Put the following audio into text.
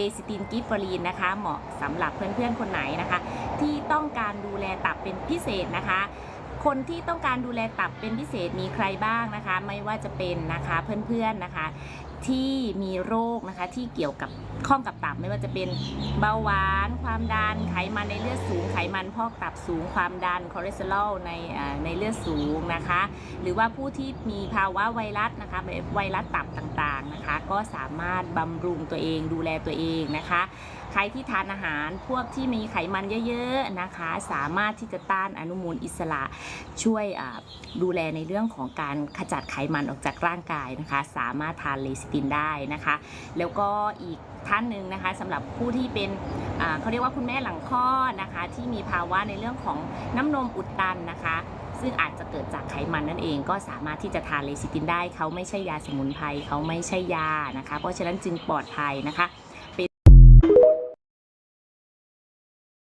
เบซิตินกิฟเฟอรีนนะคะ เหมาะสำหรับเพื่อนๆคนไหนนะคะ ที่ต้องการดูแลตับเป็นพิเศษนะคะ คนที่ต้องการดูแลตับเป็นพิเศษมีใครบ้างนะคะ ไม่ว่าจะเป็นนะคะเพื่อนๆนะคะ ที่มีโรคนะคะที่เกี่ยวกับข้องกับตับไม่ว่าจะเป็นเบาหวาน ความดันไขมันในเลือดสูง ไขมันพอกตับสูง ความดันคอเลสเตอรอลในอ่าในเลือดสูงนะคะ หรือว่าผู้ที่มีภาวะไวรัสนะคะไวรัสตับต่างๆนะคะ ก็สามารถบำรุงตัวเองดูแลตัวเองนะคะใครที่ทานอาหารพวกที่มีไขมันเยอะๆนะคะ สามารถที่จะต้านอนุมูลอิสระช่วยดูแลในเรื่องของการขจัดไขมันออกจากร่างกายนะคะ สามารถทานเลซิตินได้นะคะ แล้วก็อีกท่านหนึ่งนะคะสำหรับผู้ที่เป็นเขาเรียกว่าคุณแม่หลังคลอดนะคะ ที่มีภาวะในเรื่องของน้ำนมอุดตันนะคะ ซึ่งอาจจะเกิดจากไขมันนั่นเองก็สามารถที่จะทานเลซิตินได้เขาไม่ใช่ยาสมุนไพรเขาไม่ใช่ยานะคะ เพราะฉะนั้นจึงปลอดภัยนะคะ